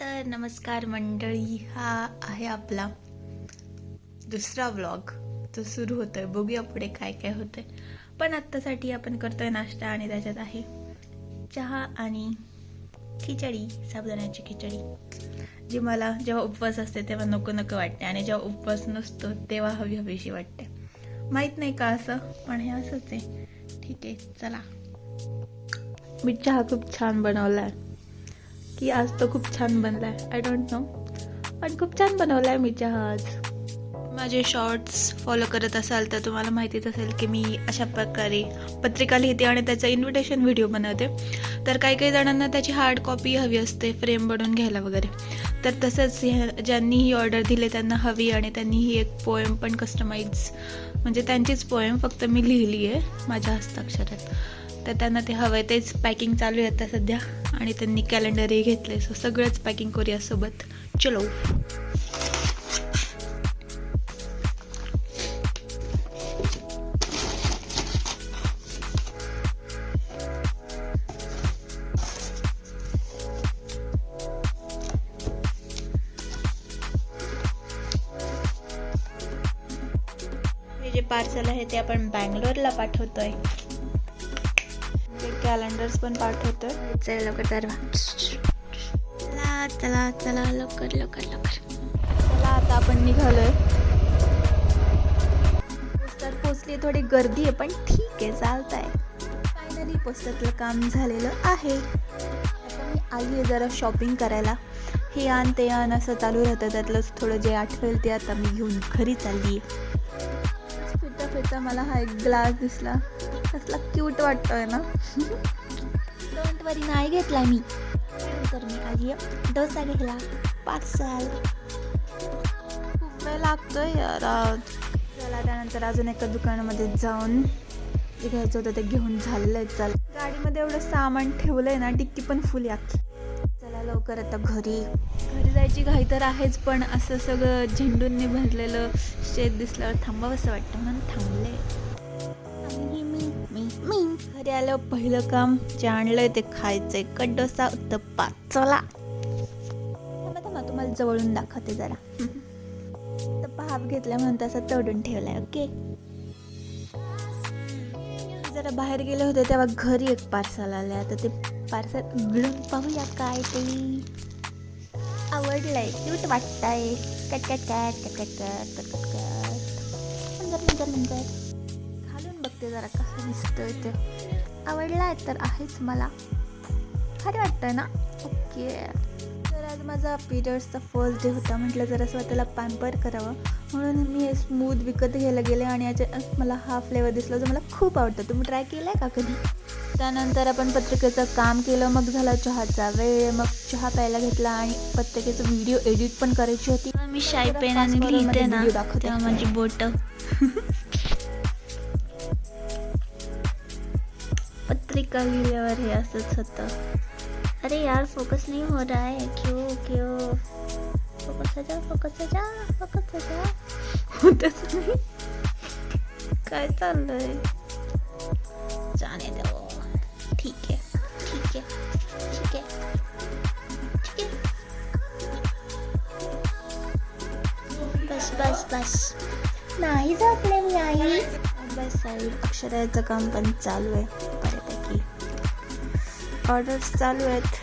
तर नमस्कार मंडळी हा आहे आपला दुसरा व्लॉग तो सुरू होतोय. बघूया पुढे काय काय होतंय. पण आत्तासाठी आपण करतोय नाश्ता आणि त्याच्यात आहे चहा आणि खिचडी साबुदाण्याची खिचडी. जी मला जेव्हा उपवास असते तेव्हा नको नको वाटते आणि जेव्हा उपवास नसतो तेव्हा हवी हवीशी वाटते. माहीत नाही का असं? पण हे असंच आहे. ठीक आहे चला. मी चहा खूप छान बनवला आहे की आज तो खूप छान बनलाय. आय डोंट नो पण खूप छान बनवलाय मी चहा आज. माझे शॉर्ट्स फॉलो करत असाल तर तुम्हाला माहितीच असेल की मी अशा प्रकारे पत्रिका लिहिते आणि त्याचा इन्व्हिटेशन व्हिडिओ बनवते. तर काही काही जणांना त्याची हार्ड कॉपी हवी असते फ्रेम बनवून घ्यायला वगैरे. तर तसंच ह्या- ज्यांनी ही ऑर्डर दिली त्यांना हवी आणि त्यांनी ही एक पोएम पण कस्टमाइज म्हणजे त्यांचीच पोएम फक्त मी लिहिली आहे माझ्या हस्ताक्षरात. तर त्यांना ते हवं आहे तेच पॅकिंग चालू आहे आता सध्या. आणि त्यांनी कॅलेंडरही घेतले सो सगळंच पॅकिंग करूया सोबत. चलो. हे जे पार्सल आहे ते आपण बँगलोरला पाठवतोय. कॅलेंडर्स पण पाठवतोय चला लवकर तर चला चला चला लवकर लवकर लवकर. चला आता आपण निघालोय. पोस्टर पोचली थोडी गर्दी आहे पण ठीक आहे चालत आहे फायनली पोस्टरचं काम झालेलं आहे. आता मी आली आहे जरा शॉपिंग करायला. हे आण ते आण असं चालू राहतं. त्यातलंच थोडं जे आठवेल ते आता मी घेऊन घरी चालली आहे. फिरता फिरता मला हा एक ग्लास दिसला. कसला क्यूट वाटतोय ना. डोंट वरी नाही घेतला मी. तर मी आहे डोसा घ्यायला पार्सल खूप वेळ लागतोय. चला त्यानंतर अजून एका दुकानामध्ये जाऊन जे घ्यायचं होतं ते घेऊन झालेलं आहे चाल. गाडीमध्ये एवढं सामान ठेवलंय ना डिक्की पण फुल अख्खी. चला लवकर आता घरी. घरी जायची घाई तर आहेच पण असं सगळं झेंडूंनी भरलेलं शेत दिसल्यावर थांबावंसं वाटतं. म्हणून थांबले. मी घरी आलं पहिलं काम जे आणलंय ते खायचंय. कडोसा उत्तप्पा. चला. थांबा तुम्हाला जवळून दाखवते जरा. उत्तप्पा हाफ घेतला म्हणून तसा तोडून ठेवलाय ओके जरा बाहेर गेले होते तेव्हा घरी एक पार्सल आले आता ते पार्सल उघडून पाहूया काय ते. आवडलंय. क्यूट वाटतंय. Cut cut cut cut cut cut cut cut cut. नंतर नंतर नंतर. बघते जरा कसं दिसतंय ते. आवडलाय तर आहेच मला. भारी वाटतंय ना? ओके. तर आज माझा पिरियड्सचा फर्स्ट डे होता. म्हटलं जरा स्वतःला पॅम्पर करावं. म्हणून मी हे स्मूथ विकत घ्यायला गेले आणि याच्यात मला हा फ्लेवर दिसला जो मला खूप आवडतो. तुम्ही ट्राय केला आहे का कधी? त्यानंतर आपण पत्रिकेचं काम केलं. मग झाला चहाचा वेळ. मग चहा प्यायला घेतला आणि पत्रिकेचं व्हिडिओ एडिट पण करायची होती. मी शाई पेनाने लिहिते ना. तेव्हा माझी बोट. पत्रिका लिहिल्यावर हे असंच होतं अरे यार फोकस नहीं हो रहा है। क्यों क्यों? फोकस हो जा फोकस हो जा फोकस हो जा। होता होतच नाही। काय चाललंय जाने दो। ठीक आहे ठीक आहे ठीक आहे ठीक आहे बस बस बस। नाही झोपले मी आई। बस साईड अक्षराचं काम पण चालू आहे ऑर्डर्स चालू आहेत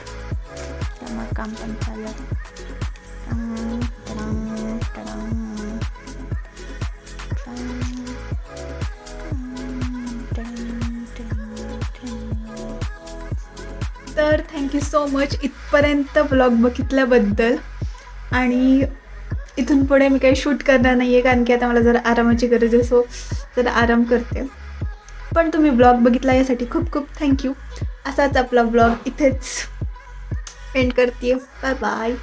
त्यामुळे काम पण चालू आहे तर थँक्यू सो मच इथपर्यंत ब्लॉग बघितल्याबद्दल. आणि इथून पुढे मी काही शूट करणार नाही आहे कारण की आता मला जरा आरामाची गरज आहे सो जरा आराम करते. पण तुम्ही ब्लॉग बघितला यासाठी खूप खूप थँक्यू असाच आपला ब्लॉग इथेच एंड करते बाय बाय